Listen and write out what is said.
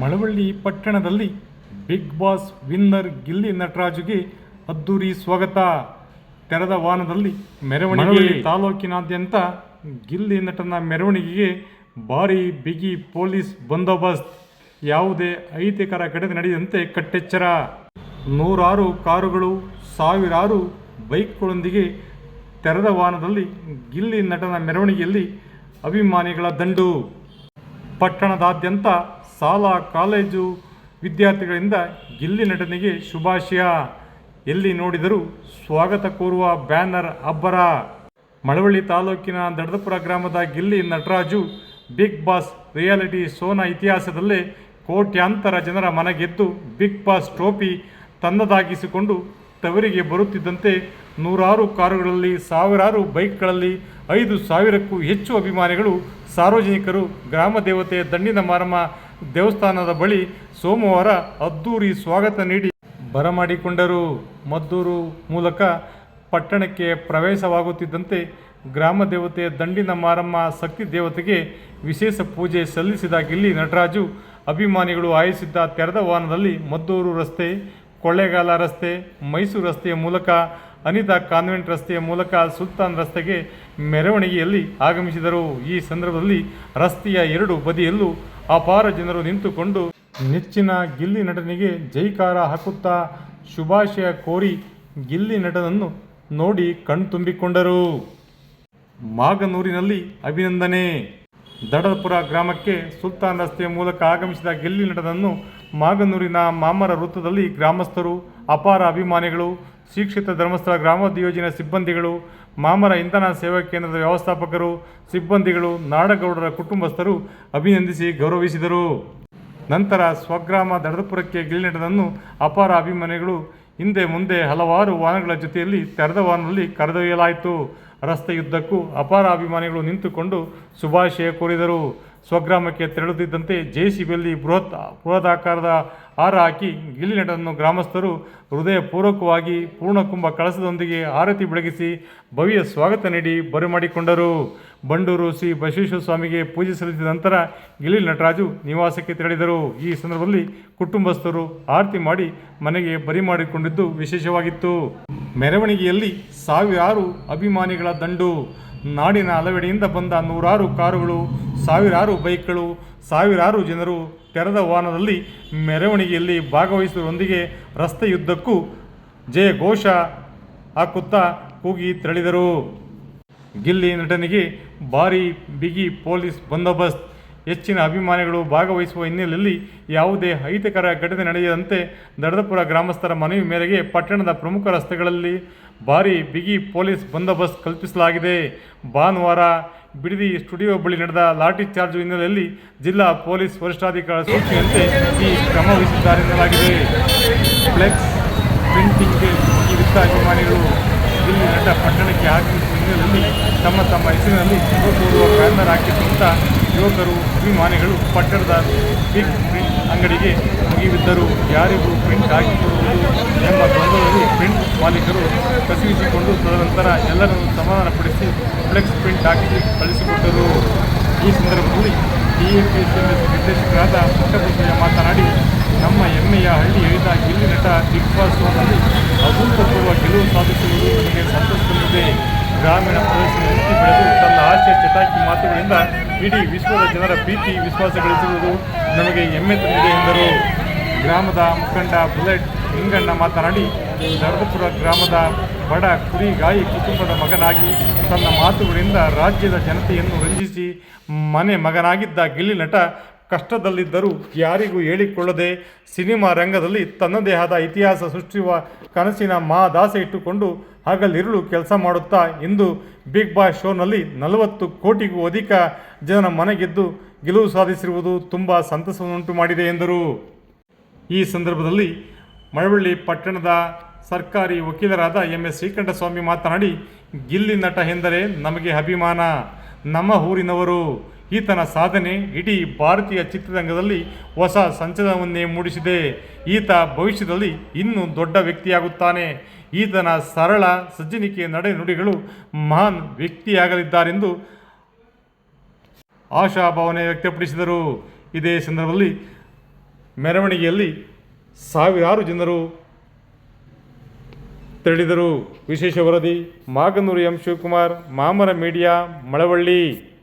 ಮಳವಳ್ಳಿ ಪಟ್ಟಣದಲ್ಲಿ big boss winner Gilli ನಟರಾಜುಗೆ ಅದ್ದೂರಿ ಸ್ವಾಗತ. ತೆರೆದ ವಾಹನದಲ್ಲಿ ಮೆರವಣಿಗೆ ತಾಲೂಕಿನಾದ್ಯಂತ ಗಿಲ್ಲಿ ನಟನ ಮೆರವಣಿಗೆಗೆ ಭಾರಿ ಬಿಗಿ ಪೊಲೀಸ್ ಬಂದೋಬಸ್ತ್. ಯಾವುದೇ ಐತಿಕರ ಘಟನೆ ನಡೆಯದಂತೆ ಕಟ್ಟೆಚ್ಚರ. ನೂರಾರು ಕಾರುಗಳು ಸಾವಿರಾರು ಬೈಕ್ಗಳೊಂದಿಗೆ ತೆರೆದ ವಾಹನದಲ್ಲಿ ಗಿಲ್ಲಿ ನಟನ ಮೆರವಣಿಗೆಯಲ್ಲಿ ಅಭಿಮಾನಿಗಳ ದಂಡು. ಪಟ್ಟಣದಾದ್ಯಂತ ಶಾಲಾ ಕಾಲೇಜು ವಿದ್ಯಾರ್ಥಿಗಳಿಂದ ಗಿಲ್ಲಿ ನಟನೆಗೆ ಶುಭಾಶಯ. ಎಲ್ಲಿ ನೋಡಿದರೂ ಸ್ವಾಗತ ಕೋರುವ ಬ್ಯಾನರ್ ಅಬ್ಬರ. ಮಳವಳ್ಳಿ ತಾಲೂಕಿನ ದಡದಪುರ ಗ್ರಾಮದ Gilli Nataraju, big boss reality Sona ಇತಿಹಾಸದಲ್ಲೇ ಕೋಟ್ಯಾಂತರ ಜನರ ಮನಗೆದ್ದು ಬಿಗ್ ಬಾಸ್ ಟ್ರೋಫಿ ತನ್ನದಾಗಿಸಿಕೊಂಡು ತವರಿಗೆ ಬರುತ್ತಿದ್ದಂತೆ ನೂರಾರು ಕಾರುಗಳಲ್ಲಿ ಸಾವಿರಾರು ಬೈಕ್ಗಳಲ್ಲಿ ಐದು ಸಾವಿರಕ್ಕೂ ಹೆಚ್ಚು ಅಭಿಮಾನಿಗಳು ಸಾರ್ವಜನಿಕರು, ಗ್ರಾಮ ದೇವತೆ, ದಂಡಿನ ಮಾರಮ್ಮ ದೇವಸ್ಥಾನದ ಬಳಿ ಸೋಮವಾರ ಅದ್ದೂರಿ ಸ್ವಾಗತ ನೀಡಿ ಬರಮಾಡಿಕೊಂಡರು ಮದ್ದೂರು ಮೂಲಕ ಪಟ್ಟಣಕ್ಕೆ ಪ್ರವೇಶವಾಗುತ್ತಿದ್ದಂತೆ ಗ್ರಾಮ ದೇವತೆ ದಂಡಿನ ಮಾರಮ್ಮ ಶಕ್ತಿ ದೇವತೆಗೆ ವಿಶೇಷ ಪೂಜೆ ಸಲ್ಲಿಸಿದ ಗಿಲ್ಲಿ ನಟರಾಜು ಅಭಿಮಾನಿಗಳು ಆಯಿಸಿದ್ದ ತೆರೆದ ವಾಹನದಲ್ಲಿ ಮದ್ದೂರು ರಸ್ತೆ, ಕೊಳ್ಳೇಗಾಲ ರಸ್ತೆ, ಮೈಸೂರು ರಸ್ತೆಯ ಮೂಲಕ, ಅನಿತಾ ಕಾನ್ವೆಂಟ್ ರಸ್ತೆಯ ಮೂಲಕ ಸುಲ್ತಾನ್ ರಸ್ತೆಗೆ ಮೆರವಣಿಗೆಯಲ್ಲಿ ಆಗಮಿಸಿದರು. ಈ ಸಂದರ್ಭದಲ್ಲಿ ರಸ್ತೆಯ ಎರಡು ಬದಿಯಲ್ಲೂ ಅಪಾರ ಜನರು ನಿಂತುಕೊಂಡು ನೆಚ್ಚಿನ ಗಿಲ್ಲಿ ನಟನಿಗೆ ಜೈಕಾರ ಹಾಕುತ್ತಾ ಶುಭಾಶಯ ಕೋರಿ ಗಿಲ್ಲಿ ನಟನನ್ನು ನೋಡಿ ಕಣ್ತುಂಬಿಕೊಂಡರು. ಮಾಗನೂರಿನಲ್ಲಿ ಅಭಿನಂದನೆ. ದಡಪುರ ಗ್ರಾಮಕ್ಕೆ ಸುಲ್ತಾನ್ ರಸ್ತೆಯ ಮೂಲಕ ಆಗಮಿಸಿದ ಗಿಲ್ಲಿ ನಟನನ್ನು ಮಾಗನೂರಿನ ಮಾಮರ ವೃತ್ತದಲ್ಲಿ ಗ್ರಾಮಸ್ಥರು, ಅಪಾರ ಅಭಿಮಾನಿಗಳು, ಶಿಕ್ಷಿತ ಧರ್ಮಸ್ಥಳ ಗ್ರಾಮೋದ್ಯೋಜನೆ ಸಿಬ್ಬಂದಿಗಳು ಮಾಮರ ಇಂಧನ ಸೇವಾ ಕೇಂದ್ರದ ವ್ಯವಸ್ಥಾಪಕರು, ಸಿಬ್ಬಂದಿಗಳು, ನಾಡಗೌಡರ ಕುಟುಂಬಸ್ಥರು ಅಭಿನಂದಿಸಿ ಗೌರವಿಸಿದರು. ನಂತರ ಸ್ವಗ್ರಾಮ ದಡದಪುರಕ್ಕೆ ಗಿಲ್ಲಿ ಅಪಾರ ಅಭಿಮಾನಿಗಳು ಹಿಂದೆ ಮುಂದೆ ಹಲವಾರು ವಾಹನಗಳ ಜೊತೆಯಲ್ಲಿ ತೆರೆದ ವಾಹನದಲ್ಲಿ ಕರೆದೊಯ್ಯಲಾಯಿತು. ರಸ್ತೆಯುದ್ದಕ್ಕೂ ಅಪಾರ ಅಭಿಮಾನಿಗಳು ನಿಂತುಕೊಂಡು ಶುಭಾಶಯ ಕೋರಿದರು. ಸ್ವಗ್ರಾಮಕ್ಕೆ ತೆರಳುತ್ತಿದ್ದಂತೆ ಜೆಸಿಬಿಯಲ್ಲಿ ಬೃಹತ್ ಬೃಹದಾಕಾರದ ಹಾರ ಹಾಕಿ ಗಿಲ್ಲಿ ನಟನನ್ನು ಗ್ರಾಮಸ್ಥರು ಹೃದಯಪೂರ್ವಕವಾಗಿ ಪೂರ್ಣಕುಂಭ ಕಳಸದೊಂದಿಗೆ ಆರತಿ ಬೆಳಗಿಸಿ ಭವ್ಯ ಸ್ವಾಗತ ನೀಡಿ ಬರಮಾಡಿಕೊಂಡರು ಬಂಡೂರು ಶ್ರೀ ಬಸವೇಶ್ವರ ಸ್ವಾಮಿಗೆ ಪೂಜೆ ಸಲ್ಲಿಸಿದ ನಂತರ ಗಿಲ್ಲಿ ನಟರಾಜು ನಿವಾಸಕ್ಕೆ ತೆರಳಿದರು. ಈ ಸಂದರ್ಭದಲ್ಲಿ ಕುಟುಂಬಸ್ಥರು ಆರತಿ ಮಾಡಿ ಮನೆಗೆ ಬರಿ ಮಾಡಿಕೊಂಡಿದ್ದು ವಿಶೇಷವಾಗಿತ್ತು. ಮೆರವಣಿಗೆಯಲ್ಲಿ ಸಾವಿರಾರು ಅಭಿಮಾನಿಗಳ ದಂಡು. ನಾಡಿನ ಹಲವೆಡೆಯಿಂದ ಬಂದ ನೂರಾರು ಕಾರುಗಳು, ಸಾವಿರಾರು ಬೈಕ್ಗಳು ಸಾವಿರಾರು ಜನರು ತೆರೆದ ವಾಹನದಲ್ಲಿ ಮೆರವಣಿಗೆಯಲ್ಲಿ ಭಾಗವಹಿಸುವುದರೊಂದಿಗೆ ರಸ್ತೆಯುದ್ದಕ್ಕೂ ಜಯ ಘೋಷ ಹಾಕುತ್ತಾ ಕೂಗಿ ತೆರಳಿದರು. ಗಿಲ್ಲಿ ನಟನಿಗೆ ಭಾರಿ ಬಿಗಿ ಪೊಲೀಸ್ ಬಂದೋಬಸ್ತ್. ಹೆಚ್ಚಿನ ಅಭಿಮಾನಿಗಳು ಭಾಗವಹಿಸುವ ಹಿನ್ನೆಲೆಯಲ್ಲಿ ಯಾವುದೇ ಅಹಿತಕರ ಘಟನೆ ನಡೆಯದಂತೆ ದಡದಪುರ ಗ್ರಾಮಸ್ಥರ ಮನವಿ ಮೇರೆಗೆ ಪಟ್ಟಣದ ಪ್ರಮುಖ ರಸ್ತೆಗಳಲ್ಲಿ ಭಾರಿ ಬಿಗಿ ಪೊಲೀಸ್ ಬಂದೋಬಸ್ತ್ ಕಲ್ಪಿಸಲಾಗಿದೆ. ಭಾನುವಾರ ಬಿಡದಿ ಸ್ಟುಡಿಯೋ ಬಳಿ ನಡೆದ ಲಾಠಿ ಚಾರ್ಜ್ ಹಿನ್ನೆಲೆಯಲ್ಲಿ ಜಿಲ್ಲಾ ಪೊಲೀಸ್ ವರಿಷ್ಠಾಧಿಕಾರಿ ಸೂಚನೆಯಂತೆ ಈ ಕ್ರಮ ವಹಿಸಿದ್ದಾರೆ ಎನ್ನಲಾಗಿದೆ. ಫ್ಲೆಕ್ಸ್ ಪ್ರಿಂಟಿಂಗ್ಗೆ ಮುಗಿಬಿದ್ದ ಅಭಿಮಾನಿಗಳು ಇಲ್ಲಿ ನಟ ಪಟ್ಟಣಕ್ಕೆ ಹಾಕಿದ ಹಿನ್ನೆಲೆಯಲ್ಲಿ ತಮ್ಮ ತಮ್ಮ ಹೆಸರಿನಲ್ಲಿ ಶುಭಕೋರುವ ಬ್ಯಾನರ್ ಹಾಕಿಸುವಂತ ಯುವಕರು, ಅಭಿಮಾನಿಗಳು ಪಟ್ಟಣದ ಬಿಗ್ ಪ್ರಿಂಟ್ ಅಂಗಡಿಗೆ ಮುಗಿಬಿದ್ದರು. ಯಾರಿಗೂ ಪ್ರಿಂಟ್ ಹಾಕಿಕೊಡುವುದು ಎಂಬ ಗೊಂದಲದಲ್ಲಿ ಪ್ರಿಂಟ್ ಮಾಲೀಕರು ಕಸಿವಿಸಿಕೊಂಡು ತದನಂತರ ಎಲ್ಲರನ್ನು ಸಮಾಧಾನಪಡಿಸಿ ಫ್ಲೆಕ್ಸ್ ಪ್ರಿಂಟ್ ಹಾಕಿ ಕಳಿಸಿಕೊಟ್ಟರು. ಈ ಸಂದರ್ಭದಲ್ಲಿ ಡಿಎಪಿಎಸ್ಎಂಎಸ್ ನಿರ್ದೇಶಕರಾದ ಪುಟ್ಟಭೂಷಯ್ಯ ಮಾತನಾಡಿ, ನಮ್ಮ ಹೆಮ್ಮೆಯ ಹಳ್ಳಿ ಹೇಳಿದ ಗಿಲ್ಲಿ ನಟ ಬಿಗ್ ಬಾಸ್ ಶೋನಲ್ಲಿ ಅಭೂತಪೂರ್ವ ಗೆಲುವು ಸಾಧಿಸುವುದು ನನಗೆ ಸಂತೋಷ ತಂದಿದೆ ಗ್ರಾಮೀಣ ಪ್ರದೇಶದಲ್ಲಿ ಬೆಳೆದು ತನ್ನ ಆಸೆ ಚಟಾಕಿ ಮಾತುಗಳಿಂದ ಇಡೀ ವಿಶ್ವದ ಜನರ ಪ್ರೀತಿ ವಿಶ್ವಾಸ ಗಳಿಸುವುದು ನಮಗೆ ಹೆಮ್ಮೆ ತಂದಿದೆ ಎಂದರು. ಗ್ರಾಮದ ಮುಖಂಡ ಬುಲೆಟ್ ಲಿಂಗಣ್ಣ ಮಾತನಾಡಿ ದರ್ದಪುರ ಗ್ರಾಮದ ಬಡ ಕುರಿಗಾಯಿ ಕುಟುಂಬದ ಮಗನಾಗಿ ತನ್ನ ಮಾತುಗಳಿಂದ ರಾಜ್ಯದ ಜನತೆಯನ್ನು ರಂಜಿಸಿ ಮನೆ ಮಗನಾಗಿದ್ದ ಗಿಲ್ಲಿ ನಟ ಕಷ್ಟದಲ್ಲಿದ್ದರೂ ಯಾರಿಗೂ ಹೇಳಿಕೊಳ್ಳದೆ ಸಿನಿಮಾ ರಂಗದಲ್ಲಿ ತನ್ನದೇ ಆದ ಇತಿಹಾಸ ಸೃಷ್ಟಿಸುವ ಕನಸಿನ ಮಹಾದಾಸೆ ಇಟ್ಟುಕೊಂಡು ಹಗಲಿರುಳು ಕೆಲಸ ಮಾಡುತ್ತಾ ಇಂದು ಬಿಗ್ ಬಾಸ್ ಶೋನಲ್ಲಿ ನಲವತ್ತು ಕೋಟಿಗೂ ಅಧಿಕ ಜನರ ಮನೆಗೆದ್ದು ಗೆಲುವು ಸಾಧಿಸಿರುವುದು ತುಂಬ ಸಂತಸವನ್ನುಂಟು ಮಾಡಿದೆ ಎಂದರು. ಈ ಸಂದರ್ಭದಲ್ಲಿ ಮಳವಳ್ಳಿ ಪಟ್ಟಣದ ಸರ್ಕಾರಿ ವಕೀಲರಾದ ಎಂ ಎಸ್ ಶ್ರೀಕಂಠಸ್ವಾಮಿ ಮಾತನಾಡಿ, ಗಿಲ್ಲಿ ನಟ ಎಂದರೆ ನಮಗೆ ಅಭಿಮಾನ. ನಮ್ಮ ಊರಿನವರು. ಈತನ ಸಾಧನೆ ಇಡೀ ಭಾರತೀಯ ಚಿತ್ರರಂಗದಲ್ಲಿ ಹೊಸ ಸಂಚಲನವನ್ನೇ ಮೂಡಿಸಿದೆ. ಈತ ಭವಿಷ್ಯದಲ್ಲಿ ಇನ್ನೂ ದೊಡ್ಡ ವ್ಯಕ್ತಿಯಾಗುತ್ತಾನೆ. ಈತನ ಸರಳ ಸಜ್ಜನಿಕೆ ನಡೆ ನುಡಿಗಳು ಮಹಾನ್ ವ್ಯಕ್ತಿಯಾಗಲಿದ್ದಾರೆಂದು ಆಶಾಭಾವನೆ ವ್ಯಕ್ತಪಡಿಸಿದರು. ಇದೇ ಸಂದರ್ಭದಲ್ಲಿ ಮೆರವಣಿಗೆಯಲ್ಲಿ ಸಾವಿರಾರು ಜನರು ತೆರಳಿದರು ವಿಶೇಷ ವರದಿ ಮಾಗನೂರು ಎಂ. ಶಿವಕುಮಾರ್ ಮಾಮರ ಮೀಡಿಯಾ ಮಳವಳ್ಳಿ.